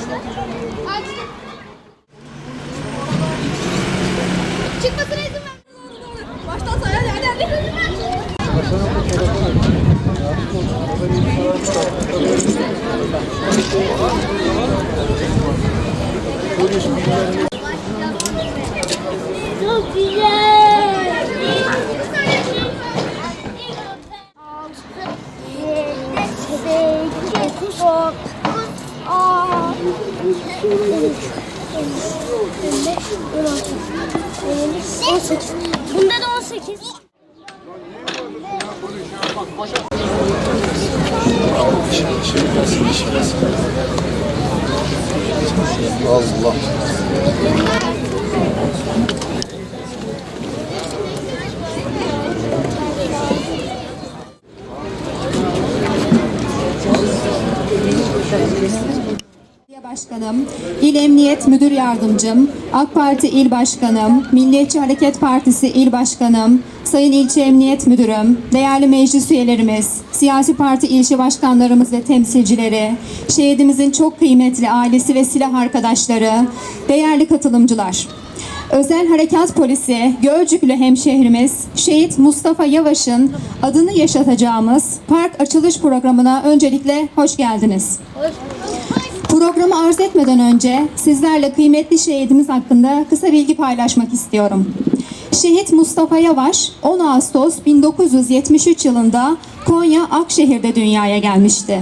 Çıkmasına Belediye Başkanım, İl Emniyet Müdür Yardımcım, AK Parti İl Başkanım, Milliyetçi Hareket Partisi İl Başkanım, Sayın İlçe Emniyet Müdürüm, değerli meclis üyelerimiz, siyasi parti ilçe başkanlarımız ve temsilcileri, şehidimizin çok kıymetli ailesi ve silah arkadaşları, değerli katılımcılar. Özel Harekat Polisi Gölcüklü hemşehrimiz Şehit Mustafa Yavaş'ın adını yaşatacağımız park açılış programına öncelikle hoş geldiniz. Programı arz etmeden önce sizlerle kıymetli şehidimiz hakkında kısa bilgi paylaşmak istiyorum. Şehit Mustafa Yavaş 10 Ağustos 1973 yılında Konya Akşehir'de dünyaya gelmişti.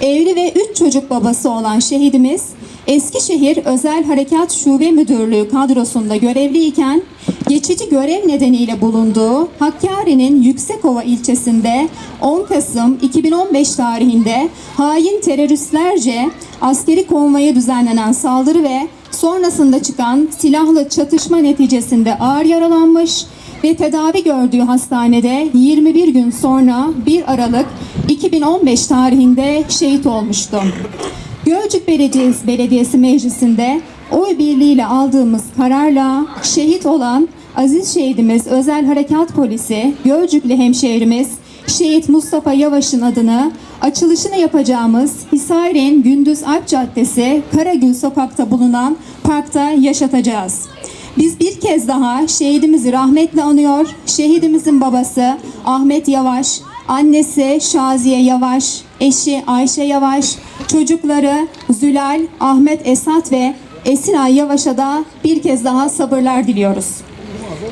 Evli ve 3 çocuk babası olan şehidimiz Eskişehir Özel Harekat Şube Müdürlüğü kadrosunda görevliyken geçici görev nedeniyle bulunduğu Hakkari'nin Yüksekova ilçesinde 10 Kasım 2015 tarihinde hain teröristlerce askeri konvoya düzenlenen saldırı ve sonrasında çıkan silahlı çatışma neticesinde ağır yaralanmış ve tedavi gördüğü hastanede 21 gün sonra 1 Aralık 2015 tarihinde şehit olmuştu. Gölcük Belediyesi, Belediyesi Meclisi'nde oy birliğiyle aldığımız kararla şehit olan aziz şehidimiz Özel Harekat Polisi Gölcüklü hemşehrimiz Şehit Mustafa Yavaş'ın adını açılışını yapacağımız Hisaryen Gündüz Alp Caddesi Karagül Sokak'ta bulunan parkta yaşatacağız. Biz bir kez daha şehidimizi rahmetle anıyor. Şehidimizin babası Ahmet Yavaş, annesi Şaziye Yavaş, eşi Ayşe Yavaş, çocukları Zülal, Ahmet Esat ve Esinay Yavaş'a da bir kez daha sabırlar diliyoruz.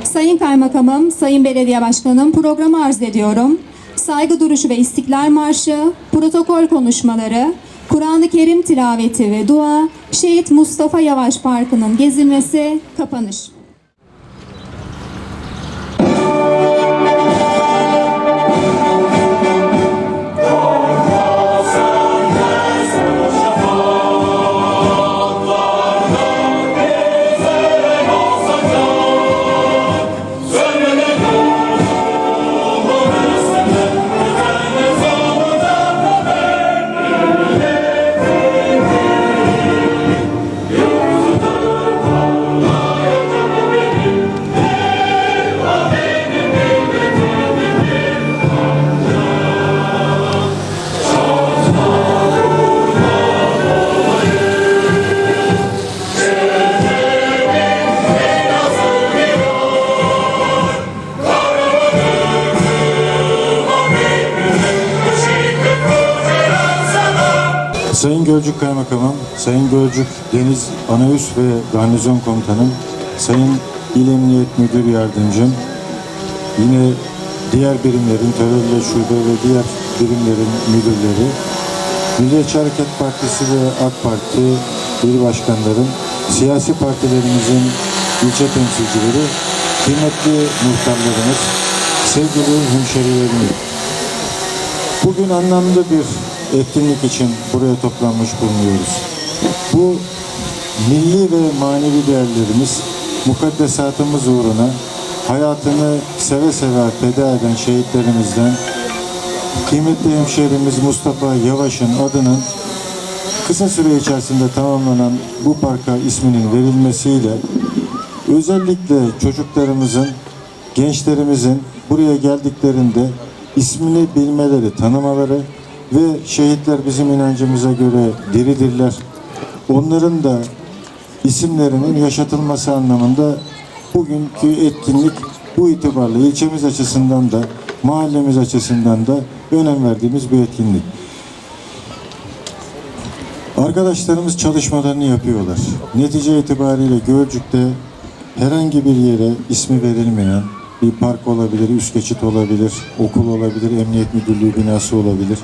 Sayın Kaymakamım, Sayın Belediye Başkanım programı arz ediyorum. Saygı duruşu ve İstiklal Marşı, protokol konuşmaları, Kur'an-ı Kerim tilaveti ve dua, Şehit Mustafa Yavaş Parkı'nın gezilmesi, kapanış. Sayın Gölcük Kaymakamım, Sayın Gölcük Deniz Anaüs ve Garnizon Komutanım, Sayın İl Emniyet Müdür Yardımcım, yine diğer birimlerin, terörle şube ve diğer birimlerin müdürleri, Milliyetçi Hareket Partisi ve AK Parti il başkanlarım, siyasi partilerimizin ilçe temsilcileri, kıymetli muhtarlarımız, sevgili hemşerilerimiz, Bugün anlamlı bir etkinlik için buraya toplanmış bulunuyoruz. Bu milli ve manevi değerlerimiz, mukaddesatımız uğruna hayatını seve seve feda eden şehitlerimizden kıymetli hemşehrimiz Mustafa Yavaş'ın adının kısa süre içerisinde tamamlanan bu parka isminin verilmesiyle özellikle çocuklarımızın, gençlerimizin buraya geldiklerinde ismini bilmeleri, tanımaları ve şehitler bizim inancımıza göre diridirler. onların da isimlerinin yaşatılması anlamında bugünkü etkinlik bu itibarla ilçemiz açısından da mahallemiz açısından da önem verdiğimiz bir etkinlik. Arkadaşlarımız çalışmalarını yapıyorlar. Netice itibariyle Gölcük'te herhangi bir yere ismi verilmeyen bir park olabilir, üst geçit olabilir, okul olabilir, emniyet müdürlüğü binası olabilir.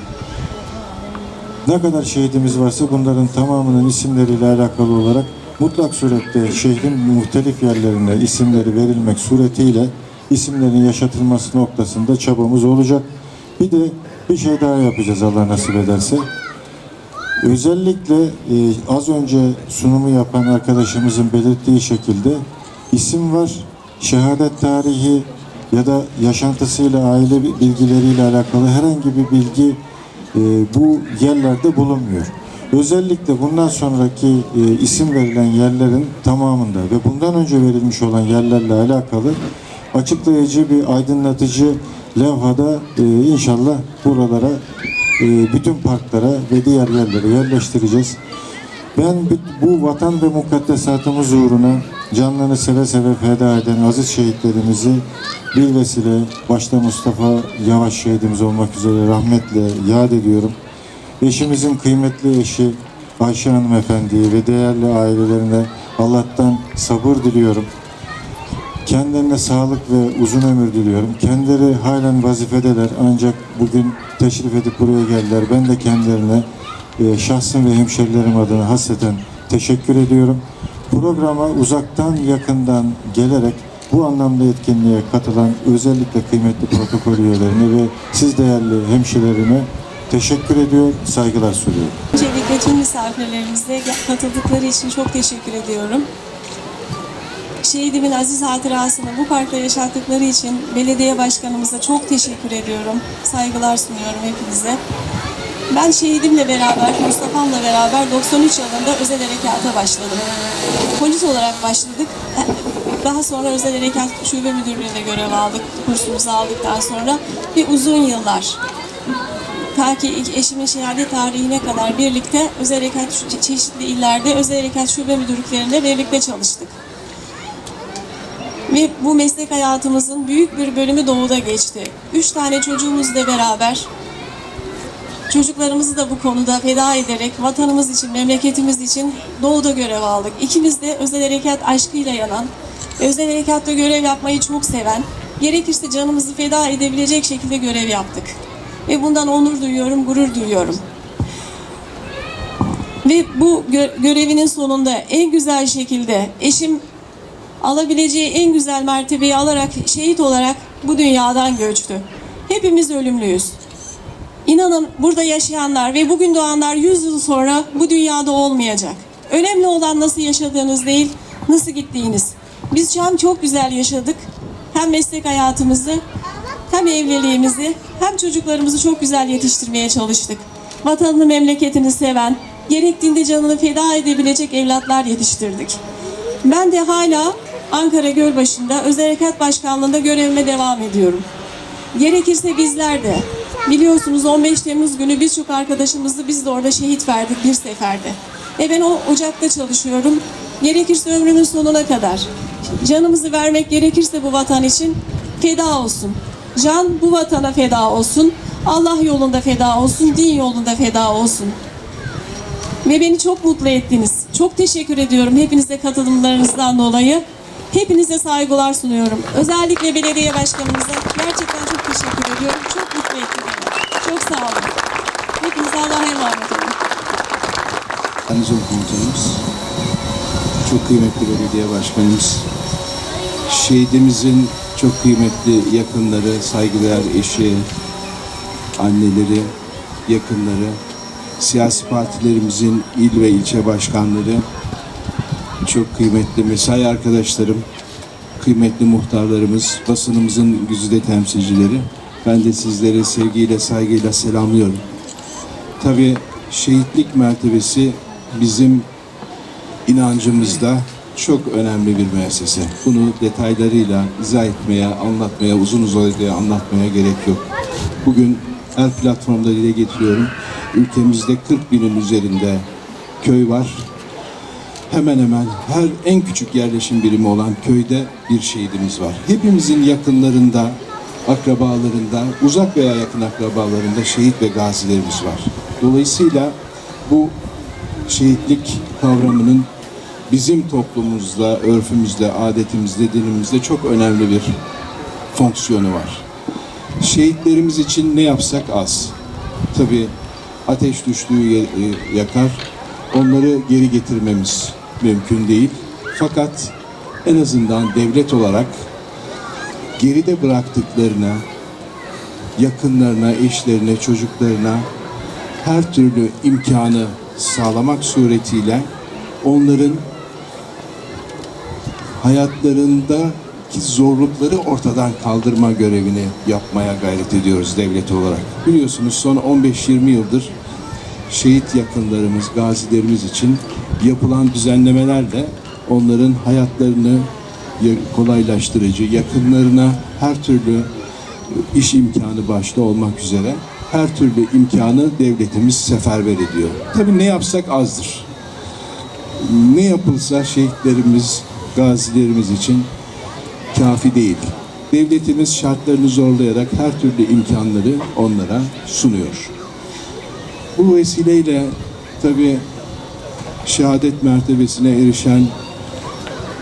Ne kadar şehidimiz varsa bunların tamamının isimleriyle alakalı olarak mutlak surette şehrin muhtelif yerlerine isimleri verilmek suretiyle isimlerin yaşatılması noktasında çabamız olacak. Bir de bir şey daha yapacağız Allah nasip ederse. Özellikle e, az önce sunumu yapan arkadaşımızın belirttiği şekilde isim var, şehadet tarihi ya da yaşantısıyla, aile bilgileriyle alakalı herhangi bir bilgi e, bu yerlerde bulunmuyor. Özellikle bundan sonraki e, isim verilen yerlerin tamamında ve bundan önce verilmiş olan yerlerle alakalı açıklayıcı bir aydınlatıcı levhada e, inşallah buralara e, bütün parklara ve diğer yerlere yerleştireceğiz. Ben bu- vatan ve mukaddesatımız uğruna canlarını seve seve feda eden aziz şehitlerimizi bir vesile başta Mustafa Yavaş şehidimiz olmak üzere rahmetle yad ediyorum. Eşimizin kıymetli eşi Ayşe Hanım Efendi'yi ve değerli ailelerine Allah'tan sabır diliyorum. Kendilerine sağlık ve uzun ömür diliyorum. Kendileri halen vazifedeler ancak bugün teşrif edip buraya geldiler. Ben de kendilerine e, şahsım ve hemşerilerim adına hasreten teşekkür ediyorum. Programa uzaktan yakından gelerek bu anlamda etkinliğe katılan özellikle kıymetli protokol üyelerine ve siz değerli hemşirelerime teşekkür ediyor, saygılar sunuyorum. Öncelikle tüm misafirlerimize katıldıkları için çok teşekkür ediyorum. Şehidimin aziz hatırasını bu parkta yaşattıkları için belediye başkanımıza çok teşekkür ediyorum. Saygılar sunuyorum hepinize. Ben şehidimle beraber, Mustafa'mla beraber 93 yılında özel harekata başladım. Polis olarak başladık. Daha sonra özel harekat şube müdürlüğünde görev aldık. Kursumuzu aldıktan sonra ve uzun yıllar Ta ki eşimin şehadet tarihine kadar birlikte özel harekat çe- çeşitli illerde özel harekat şube müdürlüklerinde birlikte çalıştık. Ve bu meslek hayatımızın büyük bir bölümü doğuda geçti. Üç tane çocuğumuzla beraber çocuklarımızı da bu konuda feda ederek vatanımız için, memleketimiz için doğuda görev aldık. İkimiz de özel harekat aşkıyla yanan, özel harekatta görev yapmayı çok seven, gerekirse canımızı feda edebilecek şekilde görev yaptık. Ve bundan onur duyuyorum, gurur duyuyorum. Ve bu gö- görevinin sonunda en güzel şekilde eşim alabileceği en güzel mertebeyi alarak şehit olarak bu dünyadan göçtü. Hepimiz ölümlüyüz. İnanın burada yaşayanlar ve bugün doğanlar 100 yıl sonra bu dünyada olmayacak. Önemli olan nasıl yaşadığınız değil, nasıl gittiğiniz. Biz an çok güzel yaşadık. Hem meslek hayatımızı, hem evliliğimizi, hem çocuklarımızı çok güzel yetiştirmeye çalıştık. Vatanını, memleketini seven, gerektiğinde canını feda edebilecek evlatlar yetiştirdik. Ben de hala Ankara Gölbaşı'nda Özel Harekat Başkanlığı'nda görevime devam ediyorum. Gerekirse bizler de biliyorsunuz 15 Temmuz günü birçok arkadaşımızı biz de orada şehit verdik bir seferde. Ve ben o ocakta çalışıyorum. Gerekirse ömrümün sonuna kadar canımızı vermek gerekirse bu vatan için feda olsun. Can bu vatana feda olsun. Allah yolunda feda olsun, din yolunda feda olsun. Ve beni çok mutlu ettiniz. Çok teşekkür ediyorum hepinize katılımlarınızdan dolayı. Hepinize saygılar sunuyorum. Özellikle belediye başkanımıza gerçekten çok teşekkür ediyorum. Çok mutlu etti beni. Çok sağ olun. Hepinize Allah'a emanet olun. Anizol komutanımız, çok kıymetli belediye başkanımız, şehidimizin çok kıymetli yakınları, saygıdeğer eşi, anneleri, yakınları, siyasi partilerimizin il ve ilçe başkanları, çok kıymetli mesai arkadaşlarım, kıymetli muhtarlarımız, basınımızın güzide temsilcileri, ben de sizleri sevgiyle, saygıyla selamlıyorum. Tabii şehitlik mertebesi bizim inancımızda çok önemli bir müessese. Bunu detaylarıyla izah etmeye, anlatmaya, uzun uzadıya anlatmaya gerek yok. Bugün her platformda dile getiriyorum. Ülkemizde 40 binin üzerinde köy var. hemen hemen her en küçük yerleşim birimi olan köyde bir şehidimiz var. Hepimizin yakınlarında, akrabalarında, uzak veya yakın akrabalarında şehit ve gazilerimiz var. Dolayısıyla bu şehitlik kavramının bizim toplumumuzda, örfümüzde, adetimizde, dinimizde çok önemli bir fonksiyonu var. Şehitlerimiz için ne yapsak az. Tabii ateş düştüğü e, yakar. Onları geri getirmemiz mümkün değil. Fakat en azından devlet olarak geride bıraktıklarına, yakınlarına, eşlerine, çocuklarına her türlü imkanı sağlamak suretiyle onların hayatlarındaki zorlukları ortadan kaldırma görevini yapmaya gayret ediyoruz devlet olarak. Biliyorsunuz son 15-20 yıldır şehit yakınlarımız, gazilerimiz için yapılan düzenlemelerle onların hayatlarını ya- kolaylaştırıcı, yakınlarına her türlü iş imkanı başta olmak üzere her türlü imkanı devletimiz seferber ediyor. Tabii ne yapsak azdır ne yapılsa şehitlerimiz, gazilerimiz için kafi değil. Devletimiz şartlarını zorlayarak her türlü imkanları onlara sunuyor. Bu vesileyle tabii şehadet mertebesine erişen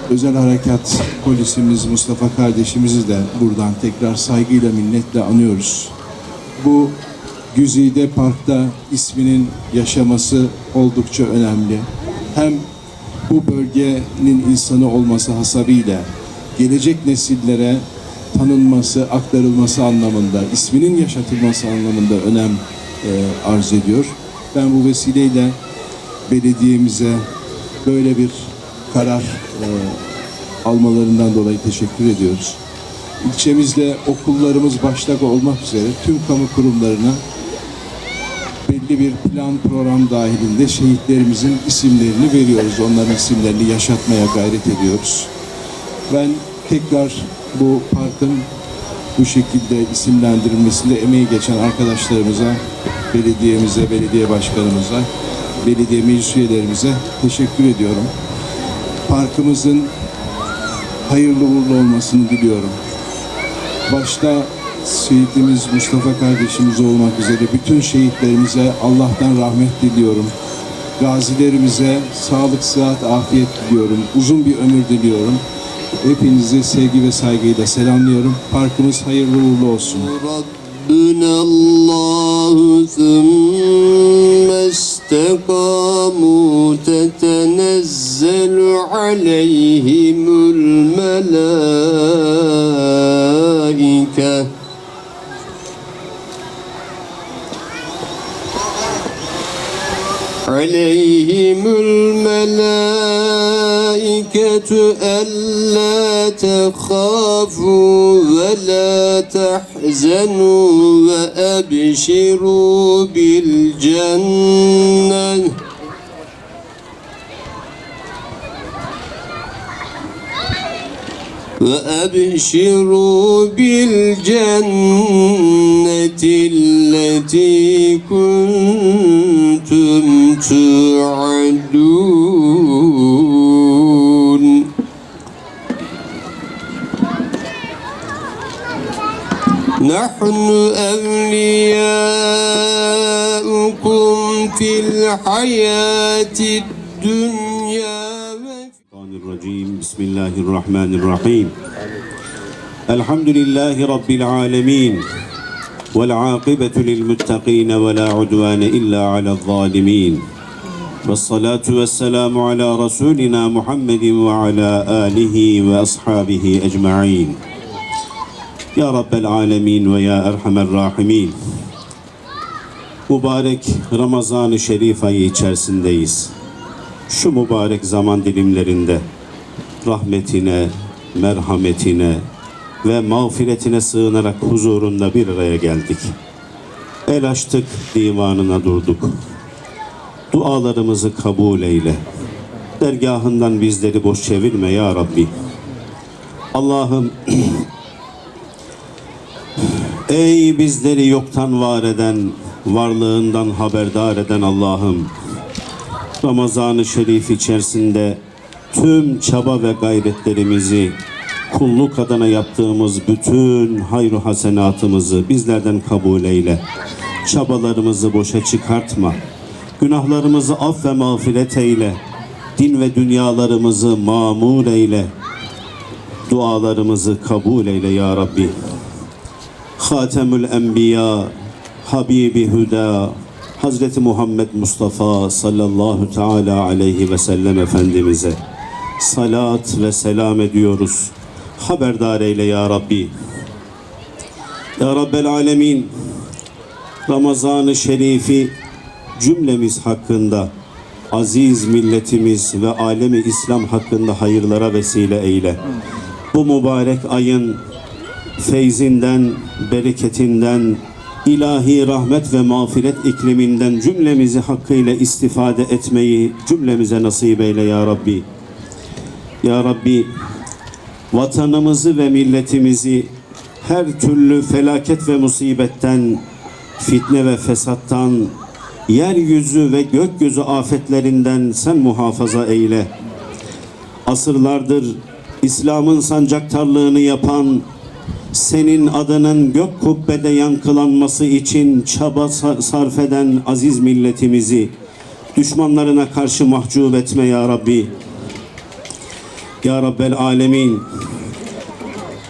özel harekat polisimiz Mustafa kardeşimizi de buradan tekrar saygıyla minnetle anıyoruz. Bu Güzide Park'ta isminin yaşaması oldukça önemli. Hem bu bölgenin insanı olması hasabıyla gelecek nesillere tanınması, aktarılması anlamında, isminin yaşatılması anlamında önem e, arz ediyor. Ben bu vesileyle belediyemize böyle bir karar e, almalarından dolayı teşekkür ediyoruz. İlçemizde okullarımız başta olmak üzere tüm kamu kurumlarına belli bir plan program dahilinde şehitlerimizin isimlerini veriyoruz. Onların isimlerini yaşatmaya gayret ediyoruz. Ben tekrar bu parkın bu şekilde isimlendirilmesinde emeği geçen arkadaşlarımıza, belediyemize, belediye başkanımıza, belediye meclis üyelerimize teşekkür ediyorum parkımızın hayırlı uğurlu olmasını diliyorum. Başta şehitimiz Mustafa kardeşimiz olmak üzere bütün şehitlerimize Allah'tan rahmet diliyorum. Gazilerimize sağlık, sıhhat, afiyet diliyorum. Uzun bir ömür diliyorum. Hepinizi sevgi ve saygıyla selamlıyorum. Parkımız hayırlı uğurlu olsun. Rabbüne Allahu sümme تتنزل عليهم الملائكة. عليهم الملائكة ألا تخافوا ولا تحزنوا وأبشروا بالجنة. وأبشروا بالجنة التي كنتم توعدون نحن أولياؤكم في الحياة الدنيا وفي الشيطان الرجيم بسم الله الرحمن الرحيم الحمد لله رب العالمين والعاقبة للمتقين ولا عدوان إلا على الظالمين والصلاة والسلام على رسولنا محمد وعلى آله وأصحابه أجمعين Ya Rabbel Alemin ve Ya Erhamer Rahimin. Mübarek Ramazan-ı Şerif ayı içerisindeyiz. Şu mübarek zaman dilimlerinde rahmetine, merhametine ve mağfiretine sığınarak huzurunda bir araya geldik. El açtık, divanına durduk. Dualarımızı kabul eyle. Dergahından bizleri boş çevirme ya Rabbi. Allah'ım Ey bizleri yoktan var eden, varlığından haberdar eden Allah'ım. Ramazan-ı Şerif içerisinde tüm çaba ve gayretlerimizi kulluk adına yaptığımız bütün hayru hasenatımızı bizlerden kabul eyle. Çabalarımızı boşa çıkartma. Günahlarımızı af ve mağfiret eyle. Din ve dünyalarımızı mamur eyle. Dualarımızı kabul eyle ya Rabbi. Hatemül Enbiya, Habibi Hüda, Hazreti Muhammed Mustafa sallallahu teala aleyhi ve sellem Efendimiz'e salat ve selam ediyoruz. Haberdar eyle ya Rabbi. Ya Rabbel Alemin, Ramazan-ı Şerif'i cümlemiz hakkında, aziz milletimiz ve alemi İslam hakkında hayırlara vesile eyle. Bu mübarek ayın feyzinden, bereketinden, ilahi rahmet ve mağfiret ikliminden cümlemizi hakkıyla istifade etmeyi cümlemize nasip eyle ya Rabbi. Ya Rabbi vatanımızı ve milletimizi her türlü felaket ve musibetten, fitne ve fesattan, yeryüzü ve gökyüzü afetlerinden sen muhafaza eyle. Asırlardır İslam'ın sancaktarlığını yapan, senin adının gök kubbede yankılanması için çaba sa- sarf eden aziz milletimizi düşmanlarına karşı mahcup etme ya Rabbi. Ya Rabbel Alemin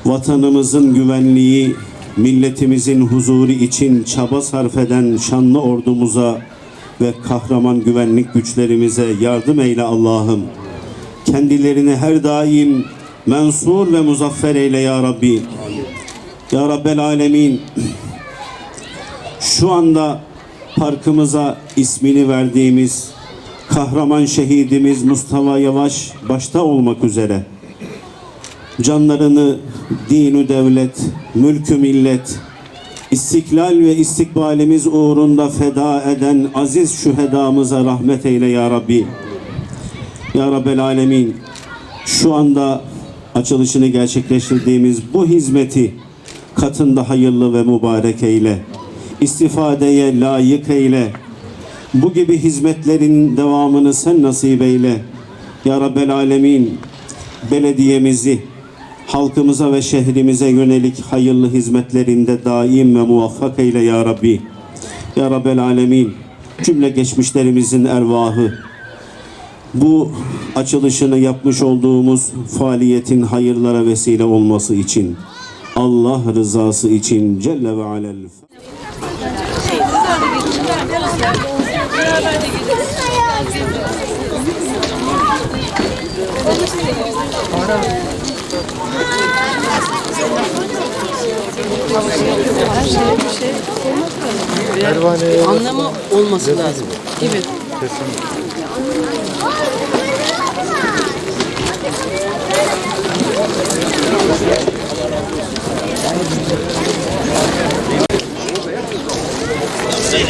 vatanımızın güvenliği, milletimizin huzuru için çaba sarf eden şanlı ordumuza ve kahraman güvenlik güçlerimize yardım eyle Allah'ım. Kendilerini her daim mensur ve muzaffer eyle ya Rabbi. Ya Rabbel Alemin şu anda parkımıza ismini verdiğimiz kahraman şehidimiz Mustafa Yavaş başta olmak üzere canlarını dinu devlet, mülkü millet, istiklal ve istikbalimiz uğrunda feda eden aziz şühedamıza rahmet eyle ya Rabbi. Ya Rabbel Alemin şu anda açılışını gerçekleştirdiğimiz bu hizmeti katında hayırlı ve mübarek eyle. İstifadeye layık eyle. Bu gibi hizmetlerin devamını sen nasip eyle. Ya Rabbel Alemin belediyemizi halkımıza ve şehrimize yönelik hayırlı hizmetlerinde daim ve muvaffak eyle ya Rabbi. Ya Rabbel Alemin cümle geçmişlerimizin ervahı bu açılışını yapmış olduğumuz faaliyetin hayırlara vesile olması için Allah rızası için Celle ve Alel anlamı olması lazım. Gibi. Açtı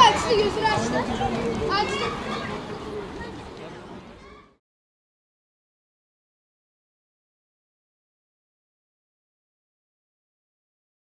açtı gözünü açtı. Açtı.